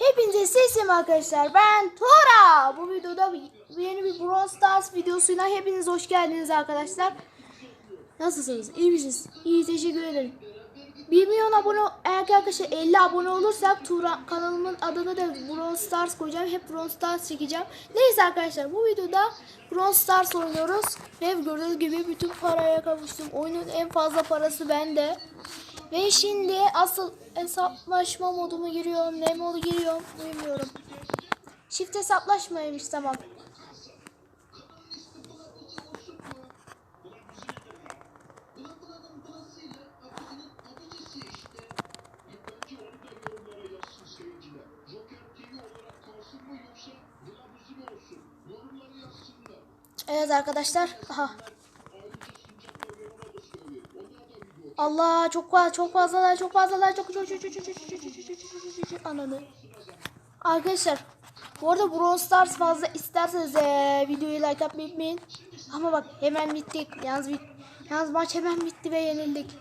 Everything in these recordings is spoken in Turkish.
Hepinize sesim arkadaşlar. Ben Tora. Bu videoda yeni bir Brawl Stars videosuyla hepiniz hoş geldiniz arkadaşlar. Nasılsınız? İyi misiniz? İyi teşekkür ederim. 1 milyon abone eğer arkadaşlar 50 abone olursak Tura kanalımın adını da Brawl Stars koyacağım. Hep Brawl Stars çekeceğim. Neyse arkadaşlar bu videoda Brawl Stars oynuyoruz. Ve gördüğünüz gibi bütün paraya kavuştum. Oyunun en fazla parası bende. Ve şimdi asıl hesaplaşma moduma giriyorum. Ne modu giriyorum bilmiyorum. Çift hesaplaşmaymış tamam. Evet arkadaşlar. Aha. Allah çok fazla çok fazlalar çok fazlalar çok çok çok çok çok çok çok çok ananı. Arkadaşlar bu arada Brawl Stars fazla isterseniz ee, videoyu like atmayı unutmayın. Ama bak hemen bittik. Yalnız, bit yalnız maç hemen bitti ve yenildik.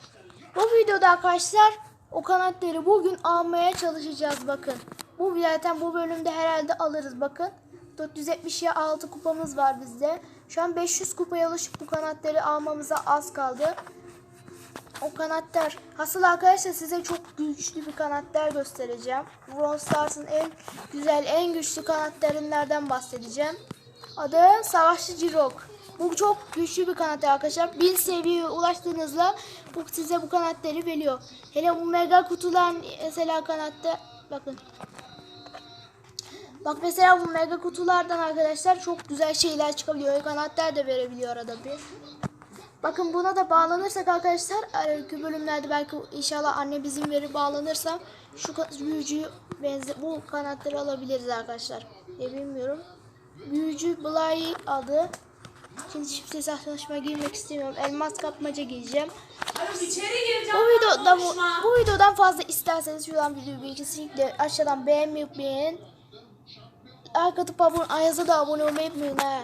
Bu videoda arkadaşlar o kanatları bugün almaya çalışacağız bakın. Bu zaten bu bölümde herhalde alırız bakın. 470'ye 6 kupamız var bizde. Şu an 500 kupaya alışıp bu kanatları almamıza az kaldı. O kanatlar. Asıl arkadaşlar size çok güçlü bir kanatlar göstereceğim. Brawl Stars'ın en güzel, en güçlü kanatlarından bahsedeceğim. Adı Savaşçı Cirok. Bu çok güçlü bir kanat arkadaşlar. Bin seviyeye ulaştığınızda bu size bu kanatları veriyor. Hele bu mega kutular mesela kanatta bakın. Bak mesela bu mega kutulardan arkadaşlar çok güzel şeyler çıkabiliyor. Kanatlar da verebiliyor arada bir. Bakın buna da bağlanırsak arkadaşlar ileriki bölümlerde belki inşallah anne bizim veri bağlanırsa şu büyücüyü benze bu kanatları alabiliriz arkadaşlar. Ya bilmiyorum. Büyücü Blay adı. Şimdi çift hesaplaşma girmek istemiyorum. Elmas kapmaca gireceğim. Abi içeri gireceğim. Bu videoda bu, bu videodan fazla isterseniz şuradan videoyu kesinlikle aşağıdan beğenmeyi. Like atıp abone, Ayaz'a da abone olmayı unutmayın he.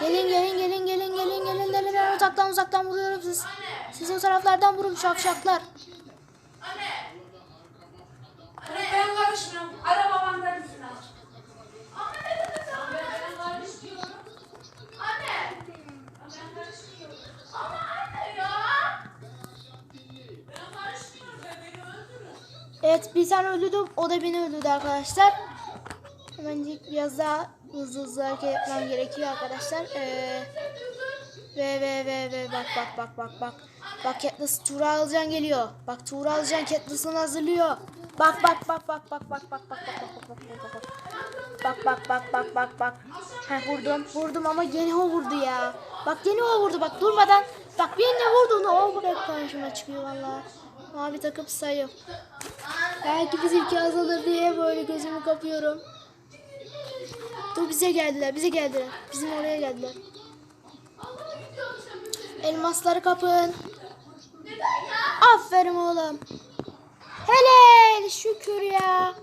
Gelin gelin gelin gelin gelin gelin gelin ben uzaktan uzaktan vuruyorum siz. Siz o taraflardan vurun şakşaklar. Anne. Anne ben karışmıyorum. Ara babandan izin al. Anne? Ben karışmıyorum. Anne. Ben karışmıyorum. Ama anne ya. Ben karışmıyorum. Beni öldürün. Evet bir tane öldürdüm. O da beni öldürdü arkadaşlar. Hemen biraz daha hızlı hızlı hareket etmem gerekiyor arkadaşlar. Ee, ve ve ve ve bak bak bak bak bak. Bak Katniss Tuğra Alcan geliyor. Bak Tuğra Alcan Katniss'ını hazırlıyor. Bak bak bak bak bak bak bak bak bak bak bak bak bak bak. Bak bak bak bak bak bak. Heh vurdum vurdum ama gene o vurdu ya. Bak gene o vurdu bak durmadan. Bak bir de vurduğunda o bırak karşıma çıkıyor valla. Mavi takım sayıyor. Belki bizimki azalır diye böyle gözümü kapıyorum. Dur bize geldiler, bize geldiler. Bizim oraya geldiler. Elmasları kapın. Aferin oğlum. Helal şükür ya.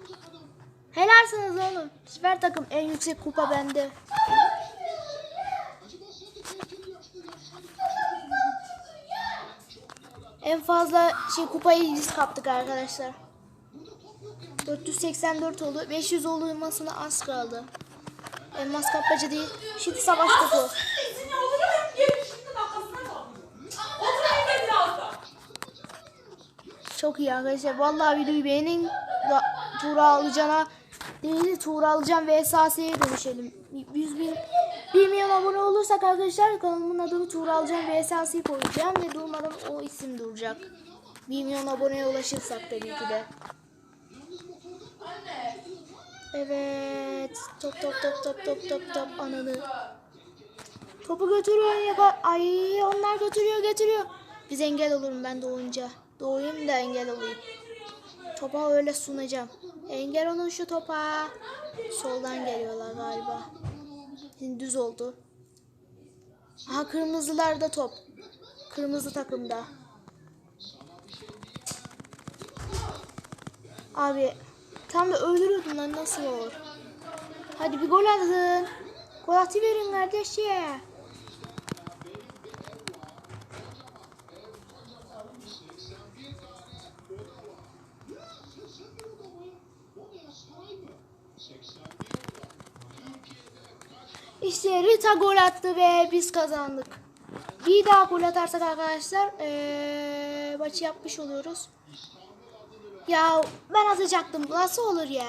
Helalsiniz oğlum. Süper takım en yüksek kupa bende. En fazla şey kupayı biz kaptık arkadaşlar. 484 oldu. 500 olmasına az kaldı. Elmas kapmacı değil. Şimdi savaş topu. Çok iyi arkadaşlar. Vallahi videoyu beğenin. Tuğra Alıcan'a değil Tuğra Alıcan ve Esasiye'ye dönüşelim. 100 bin 1 milyon abone olursak arkadaşlar kanalımın adını Tuğra Alıcan ve Esasiye koyacağım ve durmadan o isim duracak. 1 milyon aboneye ulaşırsak tabii ki de. Evet. Top top top top top top top ananı. Topu götürüyor ya. Ay onlar götürüyor götürüyor. Biz engel olurum ben doğunca. Doğuyum da engel olayım. Topa öyle sunacağım. Engel olun şu topa. Soldan geliyorlar galiba. Şimdi düz oldu. Aha kırmızılarda top. Kırmızı takımda. Abi tam da öldürüyordum lan nasıl olur? Hadi bir gol atın. Gol atıverin kardeşim. İşte Rita gol attı ve biz kazandık. Bir daha gol atarsak arkadaşlar eee maçı yapmış oluyoruz. Ya ben atacaktım. Nasıl olur ya?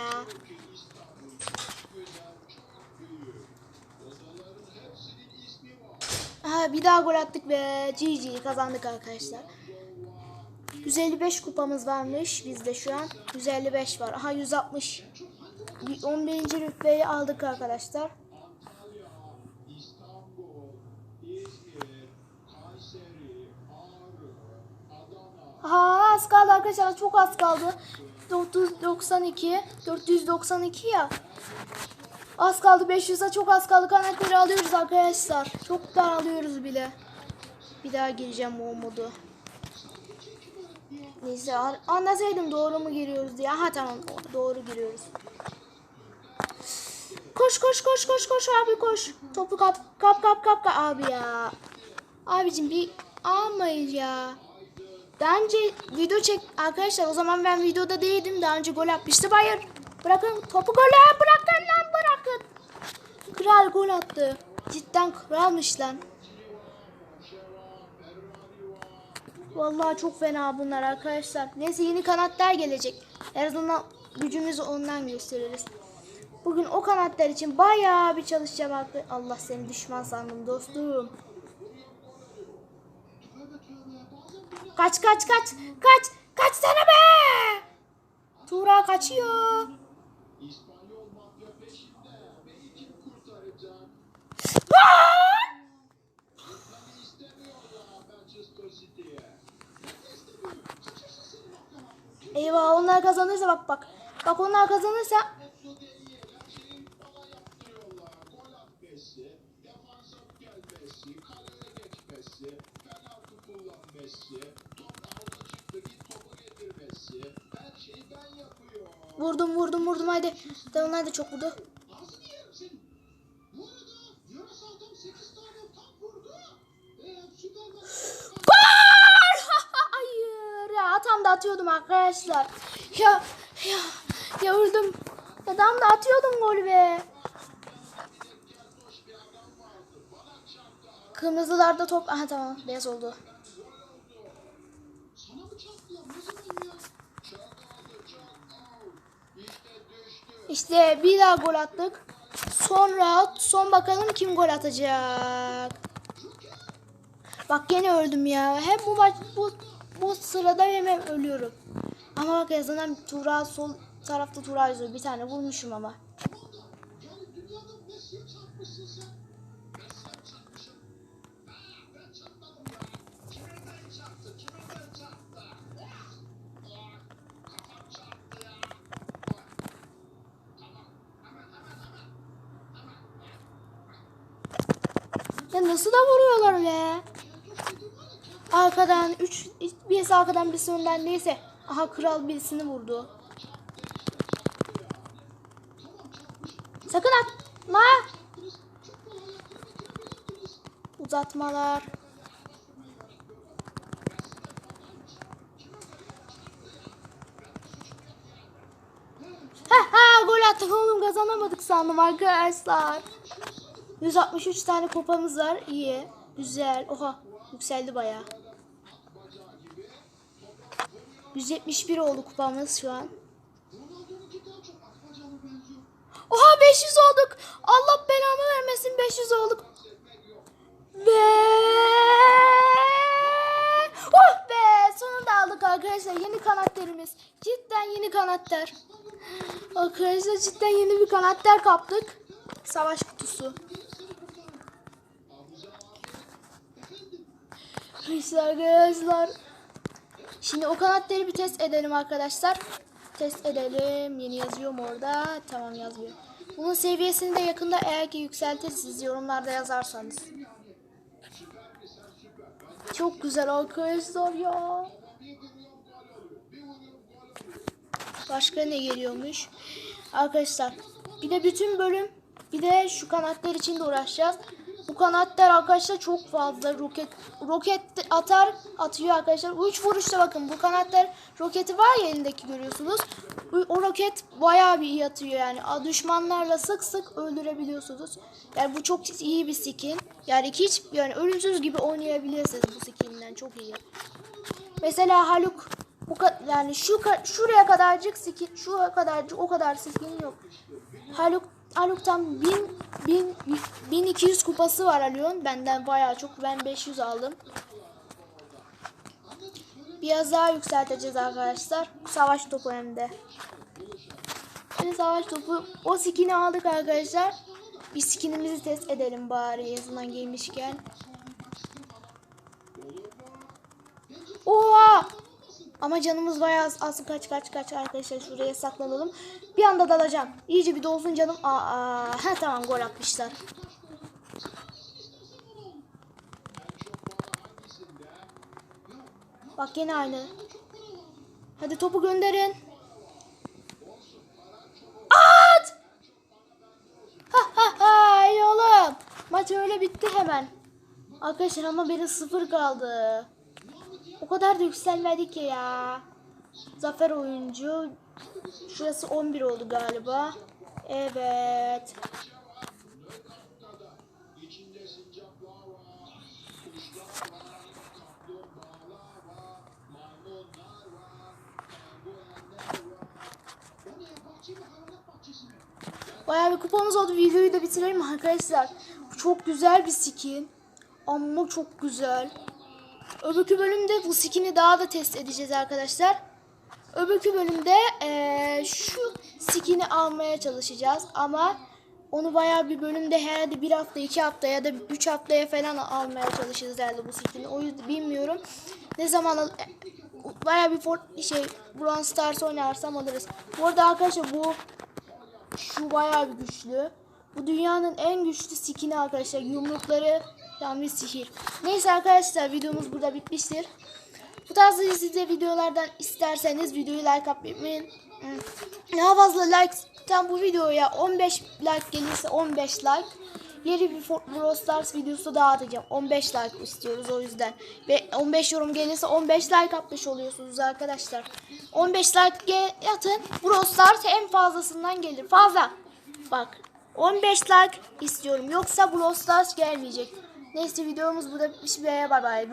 Ha, bir daha gol attık ve GG kazandık arkadaşlar. 155 kupamız varmış bizde şu an. 155 var. Aha 160. Bir 11. rütbeyi aldık arkadaşlar. Aha az kaldı arkadaşlar çok az kaldı. 492 492 ya. Az kaldı 500'e çok az kaldı. Kanatları alıyoruz arkadaşlar. Çok da alıyoruz bile. Bir daha gireceğim o modu. Neyse an- anlasaydım doğru mu giriyoruz diye. Aha tamam doğru giriyoruz. Koş koş koş koş koş abi koş. Topu kap kap kap kap, kap. abi ya. Abicim bir almayın ya. Daha önce video çek arkadaşlar o zaman ben videoda değildim. Daha önce gol atmıştım. Hayır. Bırakın topu gole bırakın lan bırakın. Kral gol attı. Cidden kralmış lan. Vallahi çok fena bunlar arkadaşlar. Neyse yeni kanatlar gelecek. Her azından gücümüzü ondan gösteririz. Bugün o kanatlar için bayağı bir çalışacağım. Allah seni düşman sandım dostum. Kaç kaç kaç kaç kaç sana be. Tuğra kaçıyor. Eyvah onlar kazanırsa bak bak. Bak onlar kazanırsa vurdum vurdum vurdum haydi. De onlar da çok vurdu. Hayır ya tam da atıyordum arkadaşlar. Ya ya ya öldüm. Ya tam da atıyordum gol be. Kırmızılarda top. Aha tamam beyaz oldu. İşte bir daha gol attık. Sonra son bakalım kim gol atacak. Bak gene öldüm ya. Hep bu maç bu bu sırada hemen ölüyorum. Ama bak yazılan Tuğra sol tarafta Tuğra yazıyor. Bir tane vurmuşum ama. Ya nasıl da vuruyorlar be? Arkadan 3 birisi arkadan birisi önden neyse. Aha kral birisini vurdu. Sakın atma. Uzatmalar. Ha ha gol attık oğlum kazanamadık sandım arkadaşlar. 163 tane kupamız var. İyi. Güzel. Oha. Yükseldi bayağı. 171 oldu kupamız şu an. Oha 500 olduk. Allah belamı vermesin 500 olduk. Ve Oh be sonunda aldık arkadaşlar yeni kanatlarımız. Cidden yeni kanatlar. Arkadaşlar cidden yeni bir kanatlar kaptık. Savaş kutusu. İşte arkadaşlar. Şimdi o kanatları bir test edelim arkadaşlar. Test edelim. Yeni yazıyor mu orada? Tamam yazmıyor. Bunun seviyesini de yakında eğer ki yükseltirsiniz yorumlarda yazarsanız. Çok güzel arkadaşlar ya. Başka ne geliyormuş? Arkadaşlar bir de bütün bölüm bir de şu kanatlar için de uğraşacağız. Bu kanatlar arkadaşlar çok fazla roket roket atar atıyor arkadaşlar. Üç vuruşta bakın bu kanatlar roketi var ya elindeki görüyorsunuz. O roket bayağı bir iyi atıyor yani. Düşmanlarla sık sık öldürebiliyorsunuz. Yani bu çok iyi bir skin. Yani hiç yani ölümsüz gibi oynayabilirsiniz bu skin'den çok iyi. Mesela Haluk bu yani şu şuraya kadarcık skin şu kadarcık o kadar skin yok. Haluk Haluk'tan 1000 1000 1200 kupası var Haluk'un. Benden bayağı çok. Ben 500 aldım. Biraz daha yükselteceğiz arkadaşlar. Savaş topu hem de. Şimdi savaş topu o skin'i aldık arkadaşlar. Bir skinimizi test edelim bari yazından gelmişken. Oha! Ama canımız bayağı az. Kaç kaç kaç arkadaşlar şuraya saklanalım. Bir anda dalacağım. İyice bir dolsun canım. Aa. Ha, tamam gol atmışlar. Bak yine aynı. Hadi topu gönderin. At! Ha ha ha iyi oğlum. Maç öyle bitti hemen. Arkadaşlar ama benim sıfır kaldı. O kadar da yükselmedik ki ya. Zafer oyuncu. Şurası 11 oldu galiba. Evet. Bayağı bir kupamız oldu. Videoyu da bitirelim arkadaşlar. Çok güzel bir skin. Ama çok güzel. Öbürkü bölümde bu skin'i daha da test edeceğiz arkadaşlar. Öbürkü bölümde eee, şu skin'i almaya çalışacağız ama onu bayağı bir bölümde herhalde bir hafta, iki hafta ya da üç haftaya falan almaya çalışacağız herhalde bu skin'i. O yüzden bilmiyorum. Ne zaman al bayağı bir Fort şey Brawl Stars oynarsam alırız. Bu arada arkadaşlar bu şu bayağı bir güçlü. Bu dünyanın en güçlü skin'i arkadaşlar. Yumrukları bir sihir. Neyse arkadaşlar videomuz burada bitmiştir. Bu tarz size videolardan isterseniz videoyu like atmayı unutmayın. Hmm. Daha fazla like tam bu videoya 15 like gelirse 15 like. Yeni bir Brawl Stars videosu daha atacağım. 15 like istiyoruz o yüzden. Ve 15 yorum gelirse 15 like atmış oluyorsunuz arkadaşlar. 15 like atın. Brawl Stars en fazlasından gelir. Fazla. Bak 15 like istiyorum. Yoksa Brawl Stars gelmeyecek. Neyse videomuz burada bitmiş. Bay bay.